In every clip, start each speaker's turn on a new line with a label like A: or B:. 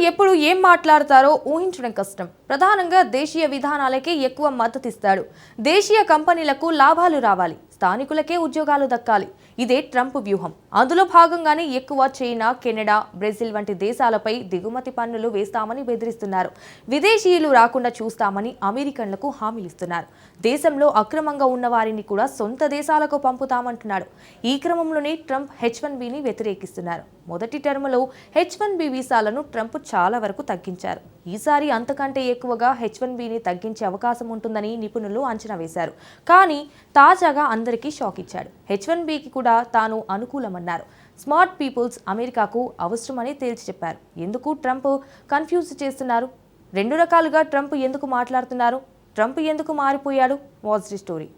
A: ఎప్పుడు ఏం మాట్లాడతారో ఊహించడం కష్టం. ప్రధానంగా దేశీయ విధానాలకే ఎక్కువ మద్దతిస్తాడు. దేశీయ కంపెనీలకు లాభాలు రావాలి. స్థానికులకే ఉద్యోగాలు దక్కాలి. ఇదే ట్రంప్ వ్యూహం. అందులో భాగంగానే ఎక్కువ చైనా కెనడా బ్రెజిల్ వంటి దేశాలపై దిగుమతి పన్నులు వేస్తామని బెదిరిస్తున్నారు. విదేశీయులు రాకుండా చూస్తామని అమెరికన్లకు హామీలిస్తున్నారు దేశంలో అక్రమంగా ఉన్న వారిని కూడా సొంత దేశాలకు పంపుతామంటున్నాడు. ఈ క్రమంలోనే ట్రంప్ హెచ్ వన్ బిని వ్యతిరేకిస్తున్నారు. మొదటి టర్మ్లో హెచ్ వన్ బి వీసాలను ట్రంప్ చాలా వరకు తగ్గించారు. ఈసారి అంతకంటే ఎక్కువగా హెచ్ వన్ బిని తగ్గించే అవకాశం ఉంటుందని నిపుణులు అంచనా వేశారు. కానీ తాజాగా అందరికీ షాక్ ఇచ్చాడు. హెచ్ వన్ బికి కూడా తాను అనుకూలమన్నారు. స్మార్ట్ పీపుల్స్ అమెరికాకు అవసరమని తేల్చి చెప్పారు. ఎందుకు ట్రంప్ కన్ఫ్యూజ్ చేస్తున్నారు? రెండు రకాలుగా ట్రంప్ ఎందుకు మాట్లాడుతున్నారు? ట్రంప్ ఎందుకు మారిపోయాడు? What's the story.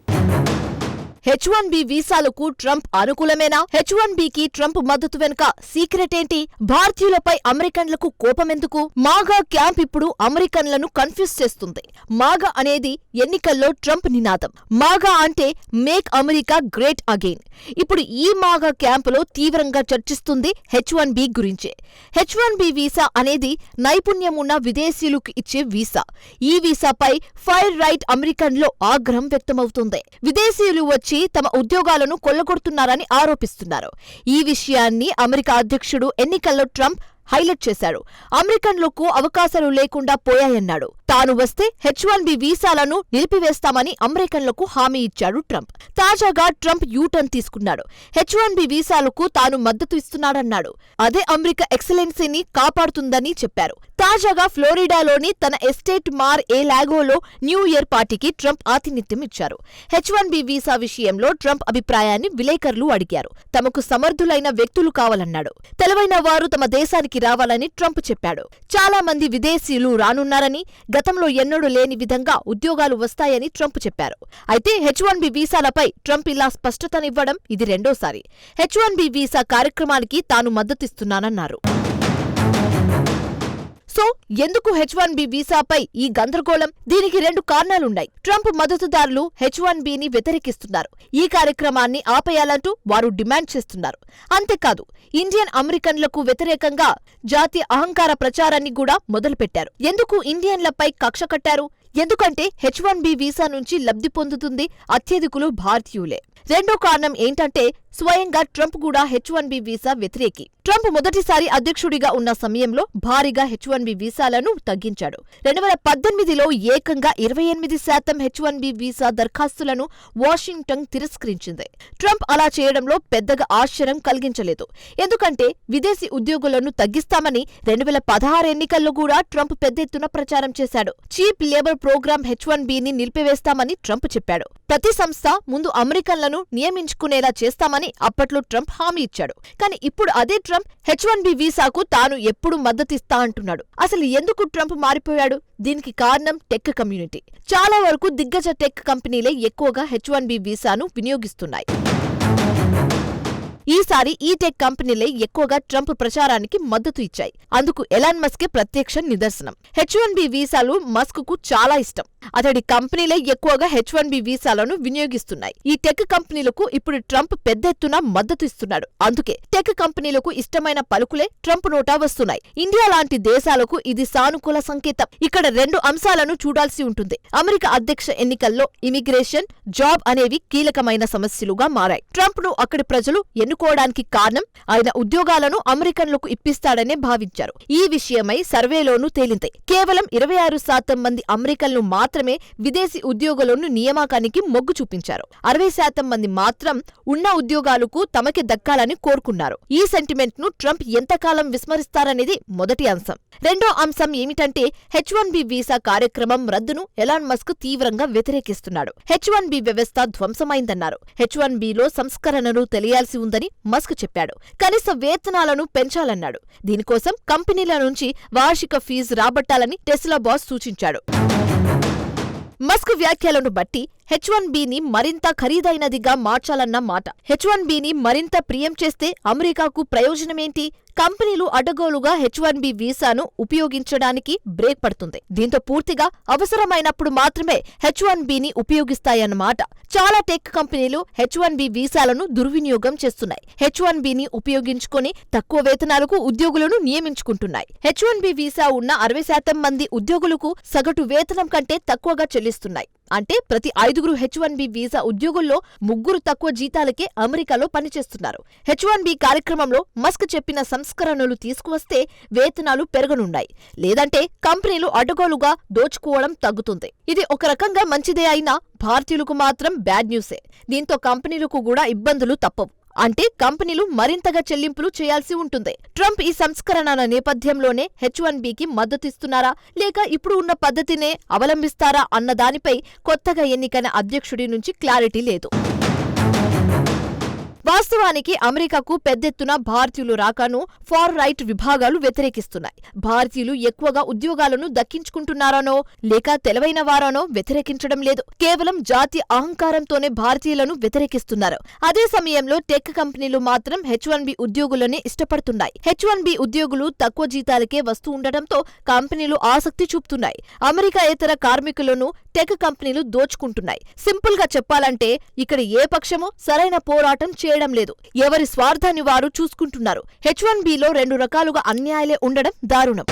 B: H one B వీసాలకు Trump అనుకూలమేనా? హెచ్ వన్ బికి ట్రంప్ మద్దతు వెనుక సీక్రెట్ ఏంటి భారతీయులపై అమెరికన్లకు కోపమెందుకు? మాగా క్యాంప్ ఇప్పుడు అమెరికన్లను కన్ఫ్యూజ్ చేస్తుంది. మాగా అనేది ఎన్నికల్లో ట్రంప్ నినాదం. మాగా అంటే మేక్ అమెరికా గ్రేట్ అగైన్. ఇప్పుడు ఈ మాగా క్యాంపులో తీవ్రంగా చర్చిస్తుంది హెచ్ వన్ బి గురించే. హెచ్ వన్ బి వీసా అనేది నైపుణ్యం ఉన్న విదేశీయులకు ఇచ్చే వీసా. ఈ వీసాపై ఫైర్ రైట్ అమెరికన్లో ఆగ్రహం వ్యక్తమవుతుంది. విదేశీయులు వచ్చి తమ ఉద్యోగాలను కొల్లగొడుతున్నారని ఆరోపిస్తున్నారు. ఈ విషయాన్ని అమెరికా అధ్యక్షుడు ఎన్నికల్లో ట్రంప్ హైలైట్ చేశాడు. అమెరికన్లకు అవకాశాలు లేకుండా పోయాయన్నాడు. తాను వస్తే హెచ్ వన్ బి వీసాలను నిలిపివేస్తామని అమెరికన్లకు హామీ ఇచ్చాడు ట్రంప్. తాజాగా ట్రంప్ యూటర్న్ తీసుకున్నాడు. హెచ్ వన్ బి వీసాలకు తాను మద్దతు ఇస్తున్నాడన్నాడు. అదే అమెరికా ఎక్సలెన్సీని కాపాడుతుందని చెప్పారు. తాజాగా ఫ్లోరిడాలోని తన ఎస్టేట్ మార్ ఏ లాగోలో న్యూ ఇయర్ పార్టీకి ట్రంప్ ఆతిథ్యం ఇచ్చారు. హెచ్ వన్ బి వీసా విషయంలో ట్రంప్ అభిప్రాయాన్ని విలేకరులు అడిగారు. తమకు సమర్థులైన వ్యక్తులు కావాలన్నాడు. తెలివైన వారు తమ దేశానికి రావాలని ట్రంప్ చెప్పాడు. చాలా మంది విదేశీయులు రానున్నారని గతంలో ఎన్నడూ లేని విధంగా ఉద్యోగాలు వస్తాయని ట్రంప్ చెప్పారు. అయితే హెచ్ వన్ బి వీసాలపై ట్రంప్ ఇలా స్పష్టతనివ్వడం ఇది రెండోసారి. హెచ్ వన్ బి వీసా కార్యక్రమానికి తాను మద్దతిస్తున్నానన్నారు. సో ఎందుకు హెచ్ వన్ బి వీసాపై ఈ గందరగోళం? దీనికి రెండు కారణాలున్నాయి. ట్రంప్ మద్దతుదారులు హెచ్ వన్ బిని వ్యతిరేకిస్తున్నారు. ఈ కార్యక్రమాన్ని ఆపేయాలంటూ వారు డిమాండ్ చేస్తున్నారు. అంతేకాదు ఇండియన్ అమెరికన్లకు వ్యతిరేకంగా జాతీయ అహంకార ప్రచారాన్ని కూడా మొదలుపెట్టారు. ఎందుకు ఇండియన్లపై కక్ష కట్టారు? ఎందుకంటే హెచ్ వన్ బి వీసా నుంచి లబ్ధి పొందుతుంది అత్యధికులు భారతీయులే. రెండో కారణం ఏంటంటే స్వయంగా ట్రంప్ కూడా హెచ్ వన్ బి వీసా వ్యతిరేకి. ట్రంప్ మొదటిసారి అధ్యక్షుడిగా ఉన్న సమయంలో భారీగా హెచ్ వన్ బి వీసాలను తగ్గించాడు. రెండు వేల పద్దెనిమిదిలో ఏకంగా ఇరవై ఎనిమిది శాతం హెచ్ వన్ బి వీసా దరఖాస్తులను వాషింగ్టన్ తిరస్కరించింది. ట్రంప్ అలా చేయడంలో పెద్దగా ఆశ్చర్యం కలిగించలేదు. ఎందుకంటే విదేశీ ఉద్యోగులను తగ్గిస్తామని రెండు వేల పదహారు ఎన్నికల్లో కూడా ట్రంప్ పెద్ద ఎత్తున ప్రచారం చేశాడు. Cheap labour programme H one బిని నిలిపివేస్తామని ట్రంప్ చెప్పాడు. ప్రతి సంస్థ ముందు అమెరికన్లను నియమించుకునేలా చేస్తామని అప్పట్లో ట్రంప్ హామీ ఇచ్చాడు. కానీ ఇప్పుడు అదే ట్రంప్ హెచ్ వన్ బి వీసాకు తాను ఎప్పుడు మద్దతిస్తా అంటున్నాడు. అసలు ఎందుకు ట్రంప్ మారిపోయాడు? దీనికి కారణం టెక్ కమ్యూనిటీ. చాలా వరకు దిగ్గజ టెక్ కంపెనీలే ఎక్కువగా హెచ్ వన్ బి వీసాను వినియోగిస్తున్నాయి. ఈసారి ఈటెక్ కంపెనీలే ఎక్కువగా ట్రంప్ ప్రచారానికి మద్దతు ఇచ్చాయి. అందుకు ఎలాన్ మస్కే ప్రత్యక్ష నిదర్శనం. హెచ్ వన్ బి వీసాలు మస్క్కు చాలా ఇష్టం. అతడి కంపెనీలే ఎక్కువగా హెచ్ వన్ బి వీసాలను వినియోగిస్తున్నాయి. ఈ టెక్ కంపెనీలకు ఇప్పుడు ట్రంప్ పెద్ద ఎత్తున మద్దతు ఇస్తున్నాడు. అందుకే టెక్ కంపెనీలకు ఇష్టమైన పలుకులే ట్రంప్ నోటా వస్తున్నాయి. ఇండియా లాంటి దేశాలకు ఇది సానుకూల సంకేతం. ఇక్కడ రెండు అంశాలను చూడాల్సి ఉంటుంది. అమెరికా అధ్యక్ష ఎన్నికల్లో ఇమిగ్రేషన్ జాబ్ అనేవి కీలకమైన సమస్యలుగా మారాయి. ట్రంప్ను అక్కడి ప్రజలు ఎన్నుకోవడానికి కారణం ఆయన ఉద్యోగాలను అమెరికన్లకు ఇప్పిస్తాడనే భావించారు. ఈ విషయమై సర్వేలోనూ తేలింది. కేవలం ఇరవై ఆరు శాతం మంది అమెరికన్లు మాత్రమే విదేశీ ఉద్యోగులను నియామకానికి మొగ్గు చూపించారు. అరవై శాతం మంది మాత్రం ఉన్న ఉద్యోగాలకు తమకి దక్కాలని కోరుకున్నారు. ఈ సెంటిమెంట్ను ట్రంప్ ఎంతకాలం విస్మరిస్తారనేది మొదటి అంశం. రెండో అంశం ఏమిటంటే హెచ్ వన్ బి వీసా కార్యక్రమం రద్దును ఎలాన్ మస్క్ తీవ్రంగా వ్యతిరేకిస్తున్నాడు. హెచ్ వన్ బి వ్యవస్థ ధ్వంసమైందన్నారు. హెచ్ వన్ బిలో సంస్కరణలు తెలియాల్సి ఉందని మస్క్ చెప్పాడు. కనీస వేతనాలను పెంచాలన్నాడు. దీనికోసం కంపెనీల నుంచి వార్షిక ఫీజు రాబట్టాలని టెస్లా బాస్ సూచించాడు. మస్క్ వ్యాఖ్యలను బట్టి హెచ్ వన్ బిని మరింత ఖరీదైనదిగా మార్చాలన్న మాట. హెచ్ వన్ బిని మరింత ప్రియం చేస్తే అమెరికాకు ప్రయోజనమేంటి? కంపెనీలు అడ్డగోలుగా హెచ్ వన్ బి వీసాను ఉపయోగించడానికి బ్రేక్ పడుతుంది. దీంతో పూర్తిగా అవసరమైనప్పుడు మాత్రమే హెచ్ వన్ బిని ఉపయోగిస్తాయన్నమాట. చాలా టెక్ కంపెనీలు హెచ్ వన్ బి వీసాలను దుర్వినియోగం చేస్తున్నాయి. హెచ్ వన్ బిని ఉపయోగించుకొని తక్కువ వేతనాలకు ఉద్యోగులను నియమించుకుంటున్నాయి. హెచ్ వన్ బి వీసా ఉన్న అరవై శాతం మంది ఉద్యోగులకు సగటు వేతనం కంటే తక్కువగా చెల్లిస్తున్నాయి. అంటే ప్రతి ఐదుగురు హెచ్ వన్ బి వీసా ఉద్యోగుల్లో ముగ్గురు తక్కువ జీతాలకే అమెరికాలో పనిచేస్తున్నారు. హెచ్ వన్ బి కార్యక్రమంలో మస్క్ చెప్పిన సంస్కరణలు తీసుకువస్తే వేతనాలు పెరగనున్నాయి. లేదంటే కంపెనీలు అడ్డగోలుగా దోచుకోవడం తగ్గుతుంది. ఇది ఒక రకంగా మంచిదే అయినా భారతీయులకు మాత్రం బ్యాడ్ న్యూసే. దీంతో కంపెనీలకు కూడా ఇబ్బందులు తప్పవు. అంటే కంపెనీలు మరింతగా చెల్లింపులు చేయాల్సి ఉంటుంది. ట్రంప్ ఈ సంస్కరణల నేపథ్యంలోనే హెచ్ వన్ బికి మద్దతిస్తున్నారా? లేక ఇప్పుడు ఉన్న పద్ధతినే అవలంబిస్తారా? అన్న దానిపై కొత్తగా ఎన్నికైన అధ్యక్షుడి నుంచి క్లారిటీ లేదు. వాస్తవానికి అమెరికాకు పెద్దెత్తున భారతీయులు రాకను ఫార్ రైట్ విభాగాలు వ్యతిరేకిస్తున్నాయి. భారతీయులు ఎక్కువగా ఉద్యోగాలను దక్కించుకుంటున్నారనో లేక తెలివైన వారనో వ్యతిరేకించడం లేదు. కేవలం జాతి అహంకారంతోనే భారతీయులను వ్యతిరేకిస్తున్నారు. అదే సమయంలో టెక్ కంపెనీలు మాత్రం హెచ్ వన్ బి ఉద్యోగులనే ఇష్టపడుతున్నాయి. హెచ్ వన్ బి ఉద్యోగులు తక్కువ జీతాలకే వస్తూ ఉండటంతో కంపెనీలు ఆసక్తి చూపుతున్నాయి. అమెరికా ఇతర కార్మికులను టెక్ కంపెనీలు దోచుకుంటున్నాయి. సింపుల్గా చెప్పాలంటే ఇక్కడ ఏ పక్షము సరైన పోరాటం చేయడం లేదు. ఎవరి స్వార్థాన్ని వారు చూసుకుంటున్నారు. హెచ్ వన్ బిలో రెండు రకాలుగా అన్యాయాలే ఉండడం దారుణం.